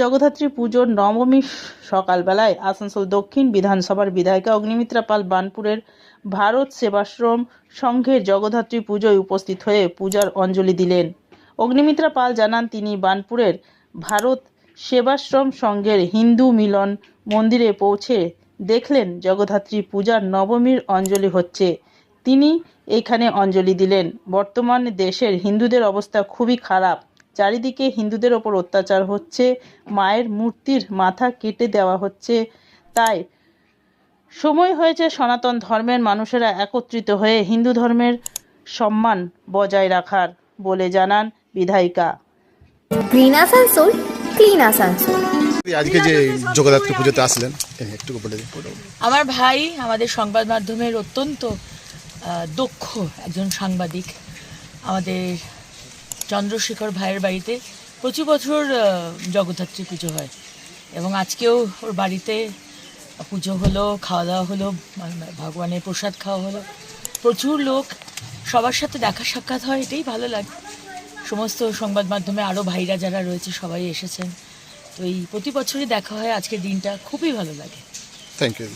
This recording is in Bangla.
জগধাত্রী পুজোর নবমী সকালবেলায় আসানসোল দক্ষিণ বিধানসভার বিধায়িকা অগ্নিমিত্রা পাল বানপুরের ভারত সেবাশ্রম সংঘের জগধাত্রী পুজোয় উপস্থিত হয়ে পূজার অঞ্জলি দিলেন। অগ্নিমিত্রা পাল জানান, তিনি বানপুরের ভারত সেবাশ্রম সংঘের হিন্দু মিলন মন্দিরে পৌঁছে দেখলেন জগধাত্রী পূজার নবমীর অঞ্জলি হচ্ছে। তিনি এখানে অঞ্জলি দিলেন। বর্তমান দেশের হিন্দুদের অবস্থা খুবই খারাপ। চারিদিকে হিন্দুদের ওপর অত্যাচার হচ্ছে মায়ের মূর্তির মাথা কেটে দেওয়া হচ্ছে। তাই সময় হয়েছে সনাতন ধর্মের মানুষেরা একত্রিত হয়ে হিন্দু ধর্মের সম্মান বজায় রাখার বলে জানান বিধায়িকা। গ্রিন আসানসোল ক্লিন আসানসোল আজকে যে জগদ্ধাত্রী পুজোতে আসলেন একটু বলে দিন। আমার ভাই আমাদের সংবাদ মাধ্যমের অত্যন্ত দক্ষ একজন সাংবাদিক আমাদের চন্দ্রশেখর ভাইয়ের বাড়িতে প্রচুর বছর জগদ্ধাত্রী পুজো হয়। এবং আজকেও ওর বাড়িতে পুজো হলো খাওয়া দাওয়া হলো ভগবানের প্রসাদ খাওয়া হলো। প্রচুর লোক সবার সাথে দেখা সাক্ষাৎ হয় এটাই ভালো লাগে। সমস্ত সংবাদ মাধ্যমে আরও ভাইরা যারা রয়েছে সবাই এসেছেন। তো এই প্রতি বছরই দেখা হয় আজকের দিনটা খুবই ভালো লাগে। Thank you